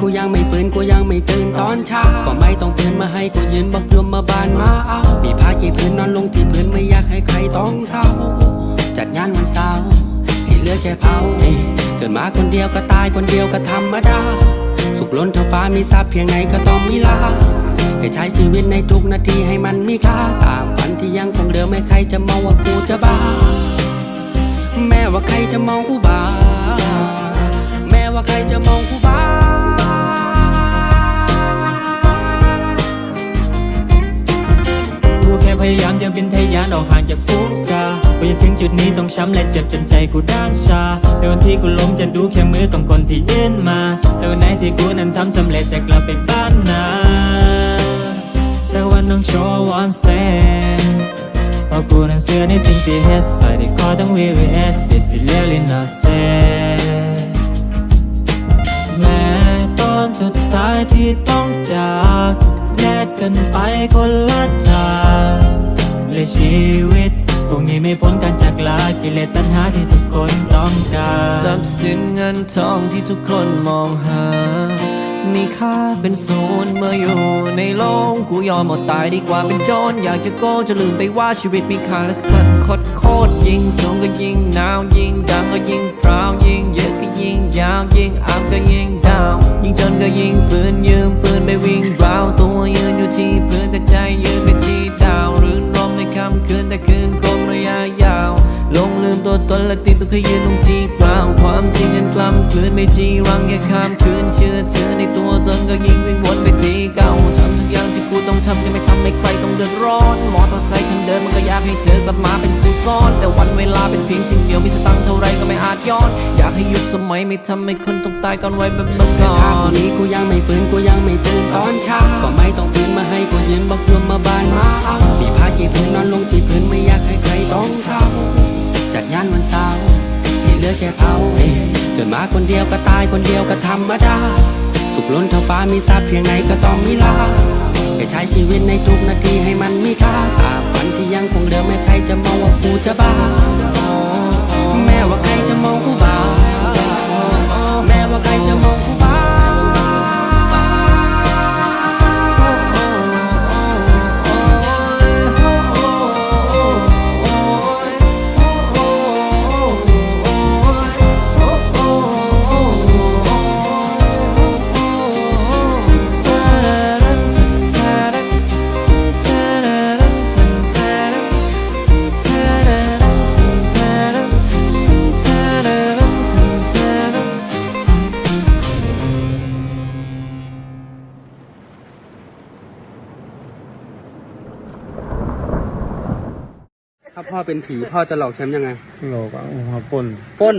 กูยังไม่ฟื้นกูยังไม่ตื่นตอนเช้าก็ไม่ต้องเพื่อนมาให้กูยืนบอกยมมาบานมาเอามีผ้ากี่พื้นนอนลงที่พื้นไม่อยากให้ใครต้องเศร้า จัดงานวันเสาร์ที่เหลือแค่เผาเกิดมาคนเดียวก็ตายคนเดียวก็ธรรมดา สุขล้นเท่าฟ้ามีทรัพย์เพียงไหนก็ต้องมีลาแค่ใช้ชีวิตในทุกนาทีให้มันมีค่าตามฝันที่ยังคงเดิมไม่ใครจะมองว่ากูจะบ้า แม้ว่าใครจะมองกูบ้า แม้ว่าใครจะมองกูบ้าายามจะบินทะยานออกห่างจากฝูงกาพอจะถึงจุดนี้ต้องช้ำและเจ็บจนใจกูด้านชาในวันที่กูล้มจะดูแค่มือของคนที่ยื่นมาในวันไหนที่กูนั้นทำสำเร็จจะกลับไปบ้านนาสักวันต้องโชว์ one stand เพราะกูนั้นเสือในสิ่งที่เฮ็ดใส่ที่คอต้อง VVS This is really not sad แม้ตอนสุดท้ายที่ต้องจากแยกกันไปคนละทาง และชีวิตคงหนี้ไม่พ้นการจากลากิเลสตัณหาที่ทุกคนต้องการทรัพย์สินเงินทองที่ทุกคนมองหา มีค่าเป็นศูนย์เมื่ออยู่ในโลกกูยอมหมดตายดีกว่าเป็นโจรอยากจะโก้จะลืมไปว่าชีวิตมีค่าและสัตว์โคตรโคตรยิ่งสูงก็ยิ่งหนาวยิ่งดังก็ยิ่งพร้าวยิ่งเยอะก็ยิ่งยาวยิ่งอัพก็ยิ่งดาว ยิ่งจนก็ยิ่งฝืนยืมปืนไปวิ่งราวตัว ตัวตนและติดตัวขยืนลงที่กล่าวความจริงกันกล้ำกลืนไม่จีรังแค่ข้ามคืนเชื่อเธอในตัวตนก็ยิ่งวิ่งวนไปที่เก่าทำทุกอย่างที่กูต้องทำยังไม่ทำให้ใครต้องเดือดร้อนมอเตอร์ไซค์คันเดิมมันก็อยากให้เธอกลับมาเป็นผู้ซ่อน แต่วันเวลาเป็นเพียงสิ่งเดียวมีสตังค์เท่าไรก็ไม่อาจย้อน อยากให้ยุคสมัยไม่ทำให้คนต้องตายก่อนไว้แบบเมื่อก่อถ้าพรุ่นนี้กูยังไม่ฟื้นกูยังไม่ตื่นตอนเช้าก็ไม่ต้องตื่นมาให้กูยืนบอกโยมมาบานมาเอามีผ้ากี่พื้นนอนลงที่พื้นไม่อยากให้ใครต้องเศร้า จันวันเสาร์ที่เหลือแค่เผาเองเกิดมาคนเดียวก็ตายคนเดียวก็ธรรมดา สุขล้นเท่าฟ้ามีทรัพย์เพียงไหนก็ต้องมีลาแค่ใช้ชีวิตในทุกนาทีให้มันมีค่าตาฝันที่ยังคงเดิมไม่ใครจะมองว่ากูจะบ้า แม้ว่าใครจะมองกูบ้า แม้ว่าใครจะมอง ถ้าพ่อเป็นผีพ่อจะหลอกแชมป์ยังไงหลกอะหัวปนปล้น